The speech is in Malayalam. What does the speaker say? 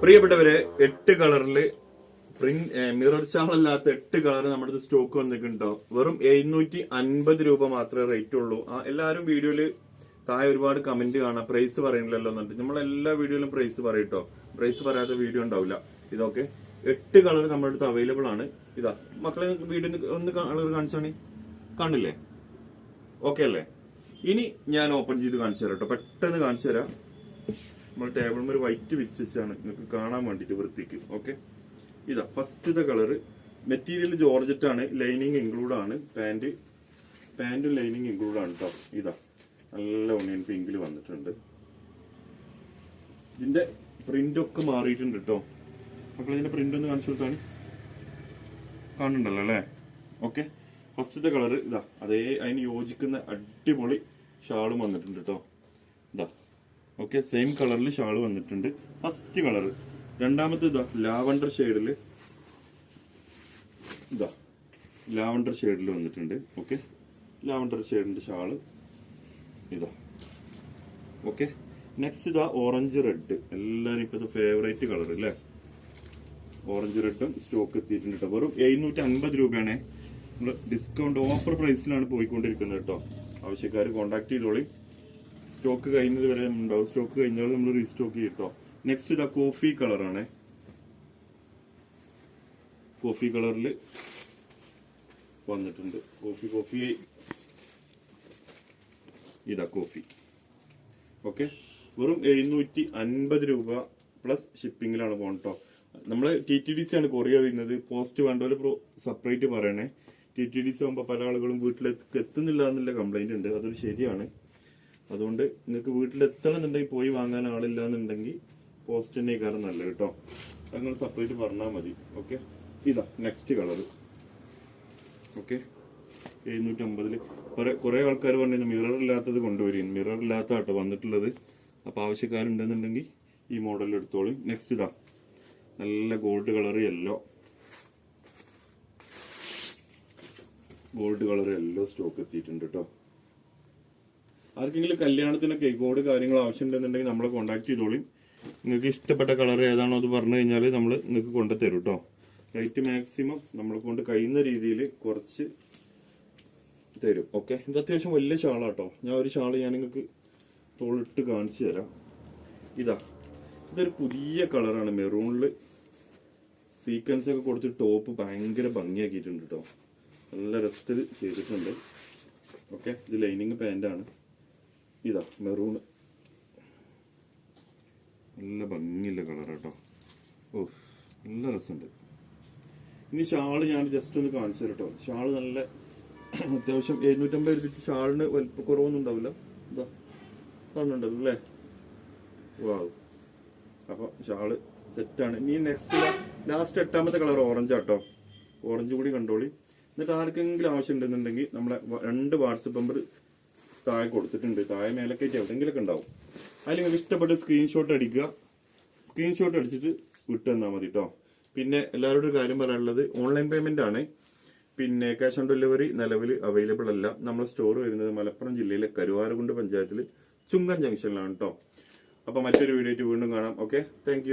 പ്രിയപ്പെട്ടവരെ എട്ട് കളറിൽ പ്രിന്റ് മിറർ ചാളല്ലാത്ത എട്ട് കളർ നമ്മുടെ സ്റ്റോക്ക് വന്നിട്ടുണ്ടോ? വെറും എഴുന്നൂറ്റി അൻപത് രൂപ മാത്രമേ റേറ്റ് ഉള്ളൂ. ആ എല്ലാവരും വീഡിയോയിൽ താഴെ ഒരുപാട് കമന്റ് കാണാം. പ്രൈസ് പറയണില്ലല്ലോ എന്നുണ്ട്. നമ്മൾ എല്ലാ വീഡിയോയിലും പ്രൈസ് പറയട്ടോ പ്രൈസ് പറയാത്ത വീഡിയോ ഉണ്ടാവില്ല. ഇതൊക്കെ എട്ട് കളർ നമ്മുടെ അടുത്ത് അവൈലബിൾ ആണ്. ഇതാ മക്കളെ വീഡിയോ ഒന്ന് കളർ കാണിച്ചാണി. കാണില്ലേ ഓക്കെ അല്ലേ? ഇനി ഞാൻ ഓപ്പൺ ചെയ്ത് കാണിച്ചു തരാം കേട്ടോ പെട്ടെന്ന് കാണിച്ചു തരാം. നമ്മൾ ടേബിളിൽ ഒരു വൈറ്റ് വിരിച്ചാണ് നിങ്ങൾക്ക് കാണാൻ വേണ്ടിയിട്ട് വൃത്തിക്ക് ഓക്കെ ഇതാ ഫസ്റ്റത്തെ കളറ് മെറ്റീരിയൽ ജോർജറ്റ് ആണ് ലൈനിങ് ഇൻക്ലൂഡ് ആണ് പാന്റ് പാന്റും ലൈനിങ് ഇൻക്ലൂഡ് ആണ് കേട്ടോ ഇതാ നല്ല ഒണിയൻ പിങ്കിൽ വന്നിട്ടുണ്ട്. ഇതിന്റെ പ്രിന്റ് ഒക്കെ മാറിയിട്ടുണ്ട് കേട്ടോ മക്കൾ ഇതിന്റെ പ്രിന്റ് ഒന്ന് കാണിച്ചു കൊടുത്താണ്. കാണുന്നുണ്ടല്ലോ അല്ലേ? ഓക്കെ ഫസ്റ്റത്തെ കളറ് ഇതാ അതേ അതിന് യോജിക്കുന്ന അടിപൊളി ഷാളും വന്നിട്ടുണ്ട് കേട്ടോ ഇതാ ഓക്കെ സെയിം കളറിൽ ഷാൾ വന്നിട്ടുണ്ട്. ഫസ്റ്റ് കളർ രണ്ടാമത്തെ ഇതാ ലാവണ്ടർ ഷെയ്ഡിൽ ഇതാ ലാവണ്ടർ ഷെയ്ഡിൽ വന്നിട്ടുണ്ട്. ഓക്കെ ലാവണ്ടർ ഷെയ്ഡിന്റെ ഷാൾ ഇതാ. ഓക്കെ നെക്സ്റ്റ് ഇതാ ഓറഞ്ച് റെഡ് എല്ലാവരും ഇപ്പോഴത്തെ ഫേവറേറ്റ് കളർ അല്ലേ ഓറഞ്ച് റെഡും സ്റ്റോക്ക് എത്തിയിട്ടുണ്ട് കേട്ടോ വെറും എഴുന്നൂറ്റി അൻപത് രൂപയാണ് നമ്മൾ ഡിസ്കൗണ്ട് ഓഫർ പ്രൈസിലാണ് പോയിക്കൊണ്ടിരിക്കുന്നത് കേട്ടോ ആവശ്യക്കാർ കോൺടാക്ട് ചെയ്തോളി. സ്റ്റോക്ക് കഴിയുന്നത് വരെ ഉണ്ടാവും. സ്റ്റോക്ക് കഴിഞ്ഞാൽ നമ്മൾ റീസ്റ്റോക്ക് ചെയ്യും കേട്ടോ നെക്സ്റ്റ് ഇതാ കോഫി കളറാണ് കോഫി കളറിൽ വന്നിട്ടുണ്ട്. കോഫി കോഫി ഇതാ കോഫി ഓക്കെ വെറും എഴുന്നൂറ്റി അൻപത് രൂപ പ്ലസ് ഷിപ്പിങ്ങിലാണ് പോകണം നമ്മൾ ടി ടി ഡി സി ആണ് കൊറിയർ ചെയ്യുന്നത് പോസ്റ്റ് വേണ്ടവര് സെപ്പറേറ്റ് പറയണേ. ടി ടി ഡി സി ആകുമ്പോൾ പല ആളുകളും വീട്ടിലേക്ക് എത്തുന്നില്ല എന്നുള്ള കംപ്ലൈന്റ് ഉണ്ട്. അതൊരു ശരിയാണ്. അതുകൊണ്ട് നിങ്ങൾക്ക് വീട്ടിൽ എന്നുണ്ടെങ്കിൽ പോയി വാങ്ങാൻ ആളില്ല എന്നുണ്ടെങ്കിൽ പോസ്റ്റ് തന്നെ കാരണം നല്ലത് കേട്ടോ. അങ്ങനെ സെപ്പറേറ്റ് പറഞ്ഞാൽ മതി. ഓക്കെ ഇതാ നെക്സ്റ്റ് കളർ ഓക്കെ എഴുന്നൂറ്റി കുറേ കുറേ കുറെ ആൾക്കാർ പറഞ്ഞു മിറർ ഇല്ലാത്തത് കൊണ്ടുവരും മിറർ ഇല്ലാത്ത കേട്ടോ വന്നിട്ടുള്ളത്. അപ്പോൾ ആവശ്യക്കാരുണ്ടെന്നുണ്ടെങ്കിൽ ഈ മോഡൽ എടുത്തോളൂ. നെക്സ്റ്റ് ഇതാ. നല്ല gold colour yellow gold colour yellow stock എത്തിയിട്ടുണ്ട് കേട്ടോ. ആർക്കെങ്കിലും കല്യാണത്തിനൊക്കെ കോഡ് കാര്യങ്ങൾ ആവശ്യമുണ്ടെന്നുണ്ടെങ്കിൽ നമ്മളെ കോൺടാക്ട് ചെയ്തോളി. നിങ്ങൾക്ക് ഇഷ്ടപ്പെട്ട കളർ ഏതാണോ അത് പറഞ്ഞു കഴിഞ്ഞാൽ നമ്മൾ നിങ്ങൾക്ക് കൊണ്ടുതരും കേട്ടോ റേറ്റ് മാക്സിമം നമ്മളെ കൊണ്ട് കഴിയുന്ന രീതിയിൽ കുറച്ച് തരും. ഓക്കെ ഇത് അത്യാവശ്യം വലിയ ഷാളാട്ടോ ഞാൻ ഒരു ഷാൾ ഞാൻ നിങ്ങൾക്ക് തോളിട്ട് കാണിച്ചു തരാം. ഇതാ. ഇതൊരു പുതിയ കളറാണ് മെറൂണിൽ സീക്വൻസ് ഒക്കെ കൊടുത്ത് ടോപ്പ് ഭയങ്കര ഭംഗിയാക്കിയിട്ടുണ്ട് കേട്ടോ നല്ല രസത്തിൽ ചെയ്തിട്ടുണ്ട്. ഓക്കെ ഇത് ലൈനിങ് പാന്റാണ് ഇതാ മെറൂണ് നല്ല ഭംഗിയുള്ള കളർ കേട്ടോ ഓ നല്ല രസമുണ്ട്. ഇനി ഷാൾ ഞാൻ ജസ്റ്റ് ഒന്ന് കാണിച്ചു കേട്ടോ ഷാൾ നല്ല അത്യാവശ്യം എഴുന്നൂറ്റമ്പത് രൂപയ്ക്ക് ഷാളിന് വലിപ്പ കുറവൊന്നും ഉണ്ടാവില്ല. ഇതാ കാണുന്നുണ്ടല്ലോ അല്ലേ? വാവ് അപ്പോൾ ഷാൾ സെറ്റാണ് ഇനി നെക്സ്റ്റ് ലാസ്റ്റ് എട്ടാമത്തെ കളർ ഓറഞ്ച് ആട്ടോ ഓറഞ്ച് കൂടി കണ്ടോളി. എന്നിട്ട് ആർക്കെങ്കിലും ആവശ്യം ഉണ്ടെന്നുണ്ടെങ്കിൽ നമ്മളെ രണ്ട് വാട്സപ്പ് നമ്പർ താഴെ കൊടുത്തിട്ടുണ്ട്. താഴെ മേലക്കേറ്റ് എവിടെയെങ്കിലൊക്കെ ഉണ്ടാവും. അതിൽ നിങ്ങൾക്ക് ഇഷ്ടപ്പെട്ട സ്ക്രീൻഷോട്ട് അടിക്കുക. സ്ക്രീൻഷോട്ട് അടിച്ചിട്ട് വിട്ടു തന്നാൽ മതി കേട്ടോ പിന്നെ എല്ലാവരോടും ഒരു കാര്യം പറയാനുള്ളത് ഓൺലൈൻ പേയ്മെന്റ് ആണ്. പിന്നെ ക്യാഷ് ഓൺ ഡെലിവറി നിലവിൽ അവൈലബിൾ അല്ല. നമ്മുടെ സ്റ്റോർ വരുന്നത് മലപ്പുറം ജില്ലയിലെ കരുവാരകുണ്ട് പഞ്ചായത്തിൽ ചുങ്കൻ ജംഗ്ഷനിലാണ് കേട്ടോ അപ്പോൾ മറ്റൊരു വീഡിയോ വീണ്ടും കാണാം. Okay thank